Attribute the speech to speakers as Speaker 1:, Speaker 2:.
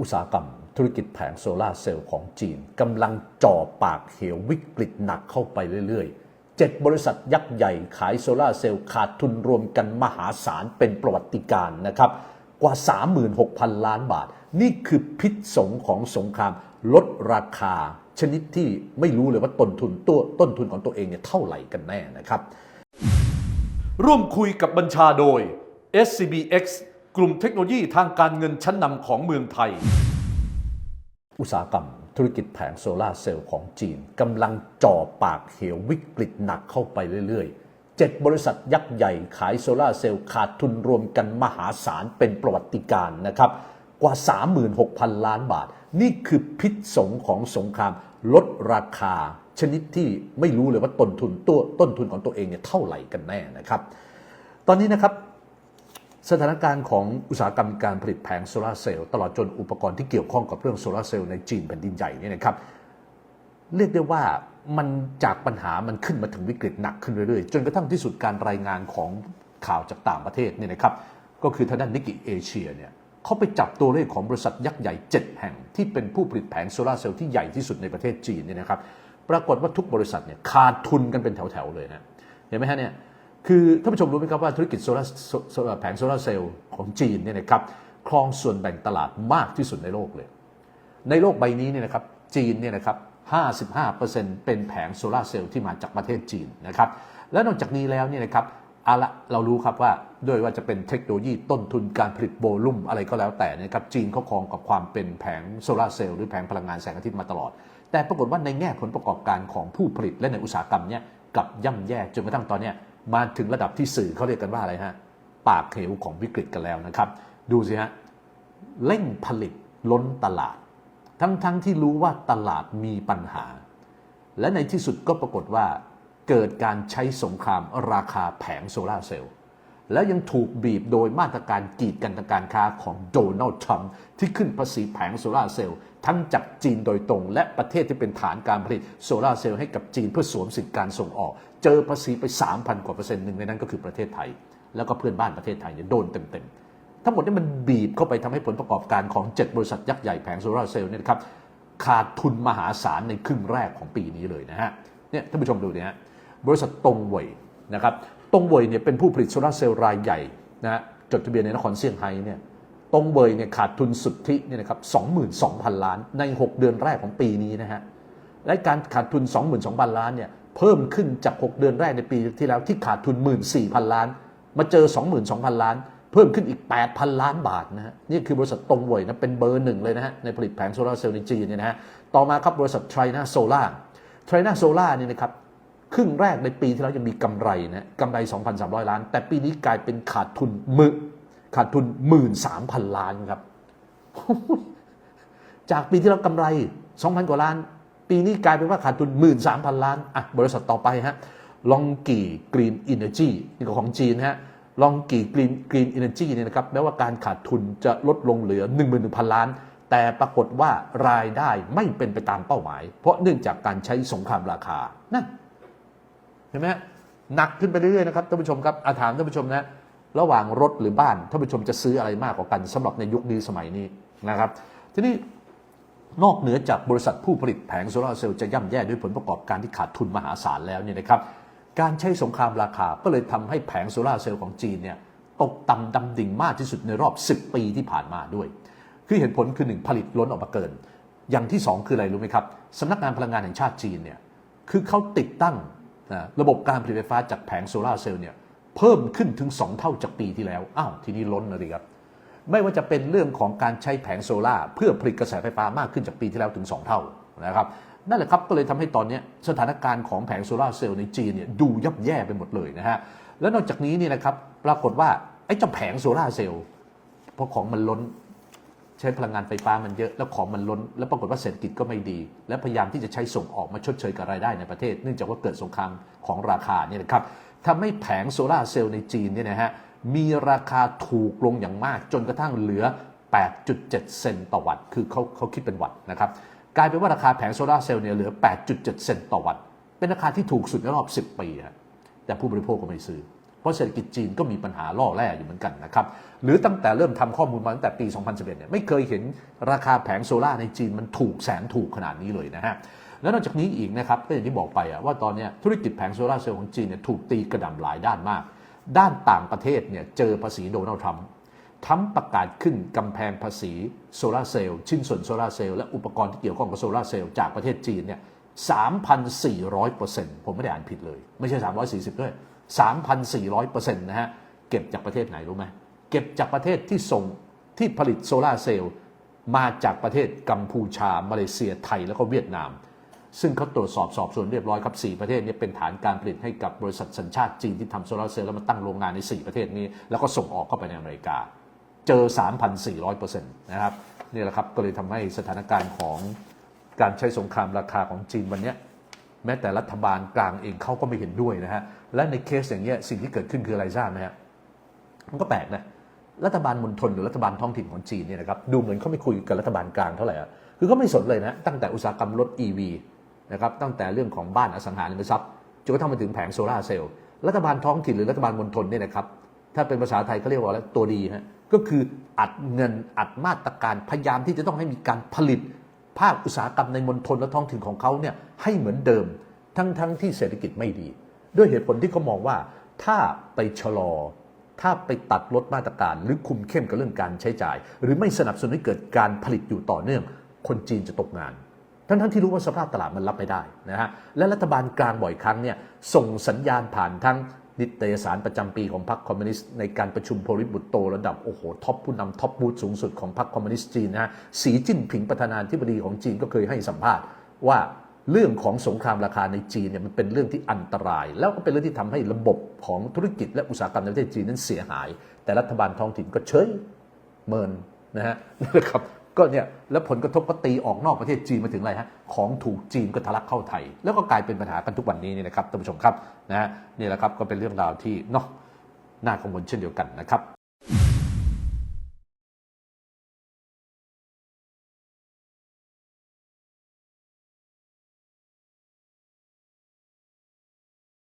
Speaker 1: อุตสาหกรรม ธุรกิจแผงโซลาร์เซลล์ของจีนกำลังจ่อปากเหววิกฤตหนักเข้าไปเรื่อยๆเจ็ดบริษัทยักษ์ใหญ่ขายโซลาร์เซลล์ขาดทุนรวมกันมหาศาลเป็นประวัติการณ์นะครับกว่า 36,000 ล้านบาท นี่คือพิษสงของสงครามลดราคา ชนิดที่ไม่รู้เลยว่าต้นทุนตัวต้นทุนของตัวเองเนี่ยเท่าไหร่กันแน่นะครับ
Speaker 2: ร่วมคุยกับบัญชาโดย SCBX กลุ่มเทคโนโลยีทางการเงินชั้นนำของเมืองไทย
Speaker 1: อุตสาหกรรม ธุรกิจแผงโซลาร์เซลล์ของจีนกำลังจ่อปากเหววิกฤตหนักเข้าไปเรื่อยๆเจ็ดบริษัทยักษ์ใหญ่ขายโซลาร์เซลล์ขาดทุนรวมกันมหาศาลเป็นประวัติการณ์นะครับกว่า 36,000 ล้านบาท นี่คือพิษสงของสงครามลดราคา ชนิดที่ไม่รู้เลยว่าต้นทุนตัวต้นทุนของตัวเองเนี่ยเท่าไหร่กันแน่นะครับ ตอนนี้นะครับ สถานการณ์ของอุตสาหกรรมการผลิตแผงโซลาร์เซลล์ตลอดจนอุปกรณ์ที่เกี่ยวข้องกับเรื่องโซลาร์เซลล์ในจีนแผ่นดินใหญ่เนี่ยนะครับเรียกได้ว่ามันจากปัญหามันขึ้นมาถึงวิกฤตหนักขึ้นเรื่อยๆ จนกระทั่งที่สุดการรายงานของข่าวจากต่างประเทศเนี่ยนะครับก็คือทางด้านนิกกิเอเชียเนี่ยเขาไปจับตัวเลขของบริษัทยักษ์ใหญ่ 7 แห่ง ที่เป็นผู้ผลิตแผงโซลาร์เซลล์ที่ใหญ่ที่สุดในประเทศจีนเนี่ยนะครับปรากฏว่าทุกบริษัทเนี่ยขาดทุนกันเป็นแถวๆเลยนะเห็นไหมฮะเนี่ย คือท่านผู้ชมรู้ไหมครับว่าธุรกิจโซลาร์แผงโซลาร์เซลล์ของจีนเนี่ยนะครับครองส่วนแบ่งตลาดมากที่สุดในโลกเลย ในโลกใบนี้เนี่ยนะครับจีนเนี่ยนะครับ 55%เป็นแผงโซลาร์เซลล์ที่มาจากประเทศจีนนะครับ และนอกจากนี้แล้วเนี่ยนะครับเอาละเรารู้ครับว่าด้วยว่าจะเป็นเทคโนโลยีต้นทุนการผลิตโวลุ่มอะไรก็แล้วแต่นะครับจีนเขาครองกับความเป็นแผงโซลาร์เซลล์หรือแผงพลังงานแสงอาทิตย์มาตลอด แต่ปรากฏว่าในแง่ผลประกอบการของผู้ผลิตและในอุตสาหกรรมเนี่ยกับย่ำแย่จนกระทั่งตอนเนี้ย มาถึงระดับที่สื่อเขาเรียกกันว่าอะไรฮะ ปากเหวของวิกฤตกันแล้วนะครับ ดูสิฮะเร่งผลิตล้นตลาด ทั้งๆทที่รู้ว่าตลาดมีปัญหา และในที่สุดก็ปรากฏว่า เกิดการใช้สงครามราคาแผงโซลาเซลล์ แล้วยังถูกบีบโดยมาตรการกีดกันทางการค้าของโดนัลด์ทรัมป์ที่ขึ้นภาษีแผงโซลาร์เซลล์ทั้งจากจีนโดยตรง และประเทศที่เป็นฐานการผลิตโซลาร์เซลล์ให้กับจีนเพื่อสวมสิทธิการส่งออก เจอภาษีไป 3,000 กว่าเปอร์เซ็นต์หนึ่งในนั้นก็คือประเทศไทย แล้วก็เพื่อนบ้านประเทศไทยเนี่ยโดนเต็มๆ ทั้งหมดนี้มันบีบเข้าไปทำให้ผลประกอบการของ 7 บริษัทยักษ์ใหญ่แผงโซลาร์เซลล์เนี่ยนะครับขาดทุนมหาศาลในครึ่งแรกของปีนี้เลยนะฮะเนี่ยท่านผู้ชมดูเนี่ยบริษัทตรงเว่ยนะครับ ตงเว่ยเนี่ยเป็นผู้ผลิตโซลาเซลล์รายใหญ่นะฮะจดทะเบียนในนครเซี่ยงไฮ้เนี่ยตงเว่ยเนี่ยขาดทุนสุทธิเนี่ยนะครับ22,000 ล้านใน 6 เดือนแรกของปีนี้นะฮะและการขาดทุน 22,000 ล้านเนี่ยเพิ่มขึ้นจาก 6 เดือนแรกในปีที่แล้วที่ขาดทุน 14,000 ล้าน มาเจอ 22,000 ล้าน เพิ่มขึ้นอีก 8,000 ล้านบาทนะฮะนี่คือบริษัทตงเว่ยนะเป็นเบอร์หนึ่งเลยนะฮะในผลิตแผงโซลาร์เซลล์ในจีนเนี่ยนะฮะต่อมาครับบริษัทไทรนาโซล่าไทรนาโซล่านี่นะครับ ครึ่งแรกในปีที่แล้วยังมีกำไรนะกำไร 2,300 ล้าน แต่ปีนี้กลายเป็นขาดทุนมือขาดทุน 13,000 ล้านครับ จากปีที่แล้วกำไร 2,000 กว่าล้าน ปีนี้กลายเป็นว่าขาดทุน 13,000 ล้านอะบริษัทต่อไปฮะลองกี่กรีนอินเนอร์จีนี่ก็ของจีนฮะลองกี่กรีนกรีนอินเนอร์จีเนี่ยนะครับแม้ว่าการขาดทุนจะลดลงเหลือ 11,000 ล้าน แต่ปรากฏว่ารายได้ไม่เป็นไปตามเป้าหมาย เพราะเนื่องจากการใช้สงครามราคานั่น เห็นไหมหนักขึ้นไปเรื่อยๆนะครับท่านผู้ชมครับอาถามท่านผู้ชมนะระหว่างรถหรือบ้านท่านผู้ชมจะซื้ออะไรมากกว่ากันสำหรับในยุคนี้สมัยนี้นะครับ ทีนี้นอกเหนือจากบริษัทผู้ผลิตแผงโซลาร์เซลล์จะย่ำแย่ด้วยผลประกอบการที่ขาดทุนมหาศาลแล้วเนี่ยนะครับการใช้สงครามราคาก็เลยทำให้แผงโซลาร์เซลล์ของจีนเนี่ยตกต่ำดำดิ่งมากที่สุดในรอบ 10 ปีที่ผ่านมาด้วย คือเหตุผลคือหนึ่งผลิตล้นออกมาเกิน อย่างที่ 2 คืออะไรรู้ไหมครับสำนักงานพลังงานแห่งชาติจีนเนี่ยคือเขาติดตั้ง นะระบบการผลิตไฟฟ้าจากแผงโซลาเซลล์เนี่ยเพิ่มขึ้นถึง 2 เท่าจากปีที่แล้ว อ้าวทีนี้ล้นเลยครับ ไม่ว่าจะเป็นเรื่องของการใช้แผงโซล่าเพื่อผลิตกระแสไฟฟ้ามากขึ้นจากปีที่แล้วถึง 2 เท่านะครับนั่นแหละครับก็เลยทำให้ตอนนี้สถานการณ์ของแผงโซลาเซลล์ในจีนเนี่ยดูยับแย่ไปหมดเลยนะฮะแล้วนอกจากนี้นี่นะครับปรากฏว่าไอ้เจ้าแผงโซลาเซลล์เพราะของมันล้น ใช้พลังงานไฟฟ้ามันเยอะแล้วของมันล้น แล้วปรากฏว่าเศรษฐกิจก็ไม่ดี และพยายามที่จะใช้ส่งออกมาชดเชยกับรายได้ในประเทศ เนื่องจากว่าเกิดสงครามของราคาเนี่ยนะครับทำให้แผงโซลาร์เซลล์ในจีนเนี่ยนะฮะมีราคาถูกลงอย่างมาก จนกระทั่งเหลือ 8.7 เซนต์ต่อวัตต์คือเขาเขาคิดเป็นวัตต์นะครับกลายเป็นว่าราคาแผงโซลาร์เซลล์เนี่ยเหลือ 8.7 เซนต์ต่อวัตต์เป็นราคาที่ถูกสุดในรอบ 10 ปีฮะแต่ผู้บริโภคก็ไม่ซื้อ เพราะเศรษฐกิจจีนก็มีปัญหาล่อแร่อยู่เหมือนกันนะครับ หรือตั้งแต่เริ่มทำข้อมูลมาตั้งแต่ปี 2011 เนี่ยไม่เคยเห็นราคาแผงโซล่าในจีนมันถูกแสนถูกขนาดนี้เลยนะฮะ แล้วนอกจากนี้อีกนะครับก็อย่างที่บอกไปอะว่าตอนนี้ธุรกิจแผงโซลาเซลล์ของจีนเนี่ยถูกตีกระหน่ำหลายด้านมาก ด้านต่างประเทศเนี่ยเจอภาษีโดนัลด์ทรัมป์ทรัมป์ประกาศขึ้นกำแพงภาษีโซลาเซลล์ชิ้นส่วนโซลาเซลล์และอุปกรณ์ที่เกี่ยวข้องกับโซลาเซลล์จากประเทศจีนเนี่ย3,400%ผมไม่ได้อ่านผิดเลย ไม่ใช่ 340 ด้วย 3,400%นะฮะ เก็บจากประเทศไหนรู้ไหมเก็บจากประเทศที่ส่งที่ผลิตโซลาเซลล์มาจากประเทศกัมพูชา มาเลเซียไทยแล้วก็เวียดนาม ซึ่งเขาตรวจสอบสอบสวนเรียบร้อยครับ 4 ประเทศนี้เป็นฐานการผลิตให้กับบริษัทสัญชาติจีนที่ทำโซลาเซลล์แล้วมาตั้งโรงงานใน 4 ประเทศนี้ แล้วก็ส่งออกเข้าไปในอเมริกา เจอ 3,400%นะครับนี่แหละครับก็เลยทำให้สถานการณ์ของการใช้สงครามราคาของจีนวันนี้ แม้แต่รัฐบาลกลางเองเขาก็ไม่เห็นด้วยนะฮะและในเคสอย่างเงี้ยสิ่งที่เกิดขึ้นคืออะไรทราบไหมฮะมันก็แปลกนะรัฐบาลมณฑลหรือรัฐบาลท้องถิ่นของจีนเนี่ยนะครับดูเหมือนเขาไม่คุยกับรัฐบาลกลางเท่าไหร่อะคือเขาไม่สนเลยนะตั้งแต่อุตสาหกรรมรถ EV นะครับตั้งแต่เรื่องของบ้านอสังหาริมทรัพย์จนกระทั่งมาถึงแผงโซลาร์เซลล์รัฐบาลท้องถิ่นหรือรัฐบาลมณฑลเนี่ยนะครับถ้าเป็นภาษาไทยเขาเรียกว่าอะไรตัวดีฮะก็คืออัดเงินอัดมาตรการพยายามที่จะต้องให้มีการผลิต ภาคอุตสาหกรรมในมณฑลและท้องถิ่นของเขาเนี่ยให้เหมือนเดิม ทั้งทั้งที่เศรษฐกิจไม่ดี ด้วยเหตุผลที่เขามองว่าถ้าไปชะลอ ถ้าไปตัดลดมาตรการ หรือคุมเข้มกับเรื่องการใช้จ่าย หรือไม่สนับสนุนให้เกิดการผลิตอยู่ต่อเนื่อง คนจีนจะตกงาน ทั้งทั้งที่รู้ว่าสภาพตลาดมันรับไม่ได้นะฮะและรัฐบาลกลางบ่อยครั้งเนี่ยส่งสัญญาณผ่านทั้ง นิตยสารประจำปีของพรรคคอมมิวนิสต์ในการประชุมโพลิตบุตโต ระดับโอ้โหท็อปผู้นำท็อปบูธสูงสุดของพรรคคอมมิวนิสต์จีนนะฮะสีจิ้นผิงประธานาธิบดีของจีนก็เคยให้สัมภาษณ์ว่าเรื่องของสงครามราคาในจีนเนี่ยมันเป็นเรื่องที่อันตราย แล้วก็เป็นเรื่องที่ทำให้ระบบของธุรกิจและอุตสาหกรรมในประเทศจีนนั้นเสียหาย แต่รัฐบาลท้องถิ่นก็เฉยเมินนะฮะนะครับ ก็เนี่ยแล้วผลกระทบก็ตีออกนอกประเทศจีนมาถึงอะไรฮะของถูกจีนก็ทะลักเข้าไทย แล้วก็กลายเป็นปัญหากันทุกวันนี้นี่นะครับท่านผู้ชมครับนะฮะนี่แหละครับก็เป็นเรื่องราวที่เนาะน่ากังวลเช่นเดียวกันนะครับ